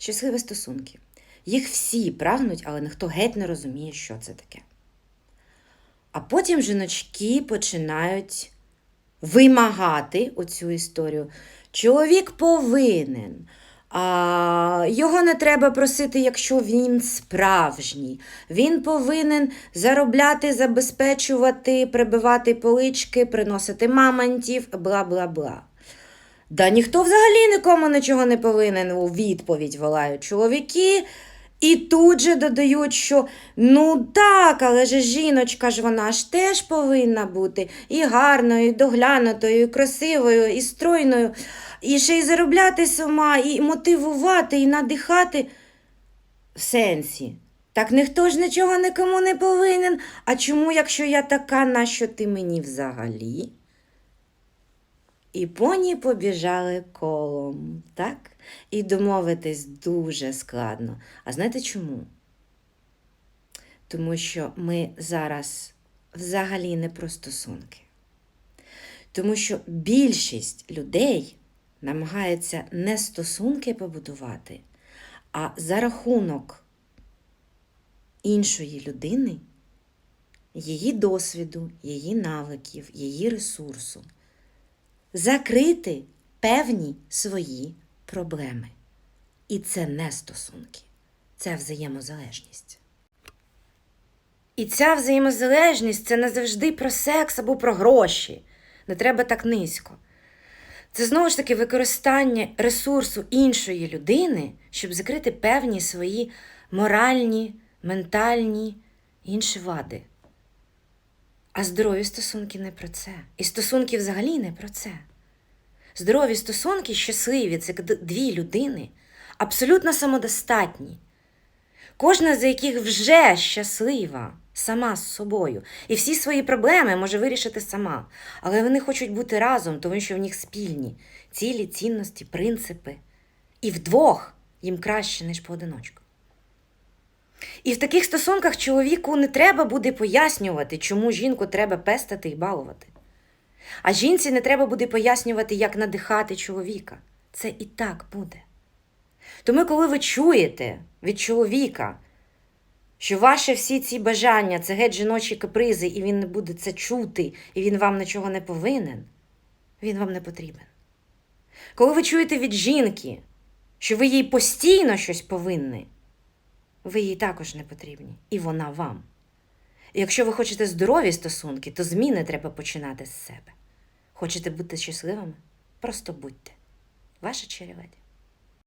щасливі стосунки. Їх всі прагнуть, але ніхто геть не розуміє, що це таке. А потім жіночки починають вимагати оцю історію. Чоловік повинен. А, його не треба просити, якщо він справжній. Він повинен заробляти, забезпечувати, прибивати полички, приносити мамонтів, бла бла бла. Да ніхто взагалі нікому нічого не повинен у відповідь волають чоловіки. І тут же додають, що ну так, але ж жіночка ж вона ж теж повинна бути і гарною, і доглянутою, і красивою, і стройною, і ще й заробляти сама, і мотивувати, і надихати. В сенсі. Так ніхто ж нічого нікому не повинен. А чому, якщо я така, нащо ти мені взагалі? І поні побіжали колом, так? І домовитись дуже складно. А знаєте чому? Тому що ми зараз взагалі не про стосунки. Тому що більшість людей намагається не стосунки побудувати, а за рахунок іншої людини, її досвіду, її навиків, її ресурсу закрити певні свої проблеми. І це не стосунки, це взаємозалежність. І ця взаємозалежність це не завжди про секс або про гроші. Не треба так низько. Це знову ж таки використання ресурсу іншої людини, щоб закрити певні свої моральні, ментальні інші вади. А здорові стосунки не про це. І стосунки взагалі не про це. Здорові стосунки, щасливі це дві людини, абсолютно самодостатні, кожна з яких вже щаслива сама з собою, і всі свої проблеми може вирішити сама. Але вони хочуть бути разом, тому що в них спільні цілі, цінності, принципи. І вдвох їм краще, ніж поодиночку. І в таких стосунках чоловіку не треба буде пояснювати, чому жінку треба пестати і балувати. А жінці не треба буде пояснювати, як надихати чоловіка. Це і так буде. Тому, коли ви чуєте від чоловіка, що ваші всі ці бажання це геть жіночі капризи, і він не буде це чути, і він вам нічого не повинен, він вам не потрібен. Коли ви чуєте від жінки, що ви їй постійно щось повинні, ви їй також не потрібні, і вона вам. Якщо ви хочете здорові стосунки, то зміни треба починати з себе. Хочете бути щасливими? Просто будьте. Ваша череведь.